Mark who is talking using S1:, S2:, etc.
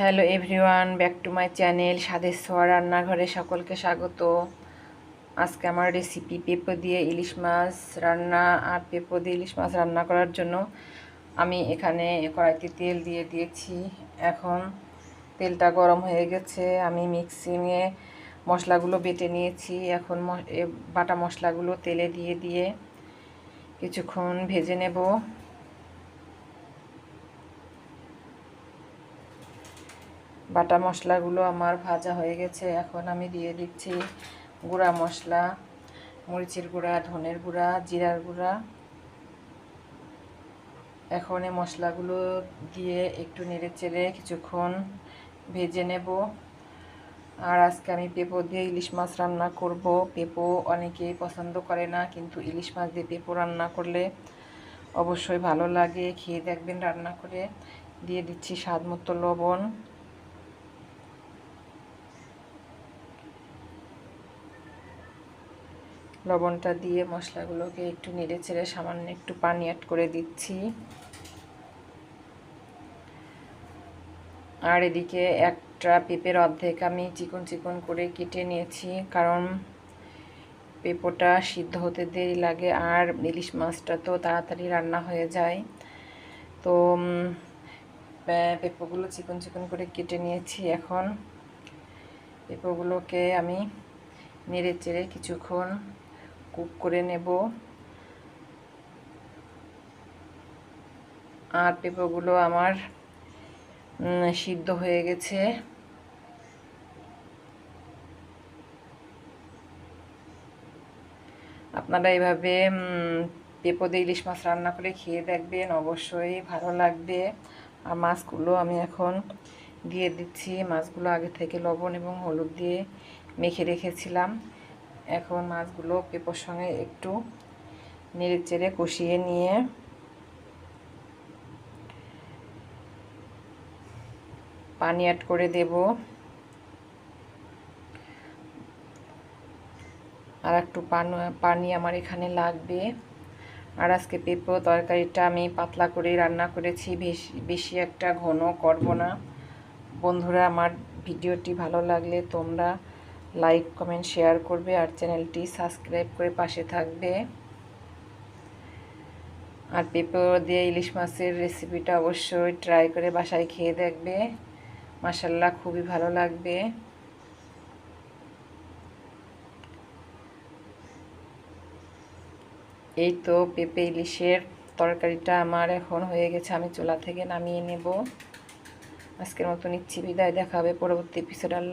S1: Hello everyone back to my channel স্বাদের সোয়া রান্নাঘরে সকলকে স্বাগত। আজকে আমার রেসিপি পেঁপো দিয়ে ইলিশ মাছ রান্না আর পেঁপো দিয়ে ইলিশ মাছ রান্না করার জন্য আমি এখানে কড়াইতে তেল দিয়ে দিয়েছি। এখন তেলটা গরম হয়ে গেছে, আমি মিক্সিংয়ে মশলাগুলো বেটে নিয়েছি। এখন বাটা মশলাগুলো তেলে দিয়ে দিয়ে কিছুক্ষণ ভেজে নেব। বাটা মশলাগুলো আমার ভাজা হয়ে গেছে। এখন আমি দিয়ে দিচ্ছি গুঁড়া মশলা, মরিচের গুঁড়া, ধনের গুঁড়া, জিরার গুঁড়া। এখন এই মশলাগুলো দিয়ে একটু নেড়ে চেড়ে কিছুক্ষণ ভেজে নেব। আর আজকে আমি পেঁপো দিয়ে ইলিশ মাছ রান্না করব। পেঁপো অনেকেই পছন্দ করে না, কিন্তু ইলিশ মাছ দিয়ে পেঁপো রান্না করলে অবশ্যই ভালো লাগে। খেয়ে দেখবেন রান্না করে। দিয়ে দিচ্ছি স্বাদ মতো লবণ। লবণটা দিয়ে মশলাগুলোকে একটু নেড়ে চেড়ে সামান্য একটু পানি অ্যাড করে দিচ্ছি। আর এদিকে একটা পেঁপের অর্ধেক আমি চিকন চিকন করে কেটে নিয়েছি, কারণ পেঁপোটা সিদ্ধ হতে দেরি লাগে আর ইলিশ মাছটা তো তাড়াতাড়ি রান্না হয়ে যায়। তো পেঁপোগুলো চিকন চিকন করে কেটে নিয়েছি এখন। পেঁপোগুলোকে আমি নেড়ে চেড়ে কিছুক্ষণ কুক করে নেব। আর পেঁপোগুলো আমার সিদ্ধ হয়ে গেছে। আপনারা এভাবে পেঁপো দিয়ে ইলিশ মাছ রান্না করে খেয়ে দেখবেন, অবশ্যই ভালো লাগবে। আর মাছগুলো আমি এখন দিয়ে দিচ্ছি। মাছগুলো আগে থেকে লবণ এবং হলুদ দিয়ে মেখে রেখেছিলাম। এখন মাছগুলো পেঁপোর সঙ্গে একটু নেড়ে চেড়ে কষিয়ে নিয়ে পানি অ্যাড করে দেব। আর একটু পানি আমার এখানে লাগবে। আর আজকে পেঁপো তরকারিটা আমি পাতলা করে রান্না করেছি, বেশি বেশি একটা ঘন করব না। বন্ধুরা, আমার ভিডিওটি ভালো লাগলে তোমরা লাইক, কমেন্ট, শেয়ার করবে আর চ্যানেলটি সাবস্ক্রাইব করে পাশে থাকবে। আর পেঁপে দিয়ে ইলিশ মাছের রেসিপিটা অবশ্যই ট্রাই করে বাসায় খেয়ে দেখবে। মাসাল্লাহ খুবই ভালো লাগবে। এই তো পেঁপে ইলিশের তরকারিটা আমার এখন হয়ে গেছে, আমি চুলা থেকে নামিয়ে নেব। আজকের মতো নিচ্ছি, বিদায় দেখাবে পরবর্তী এপিসোড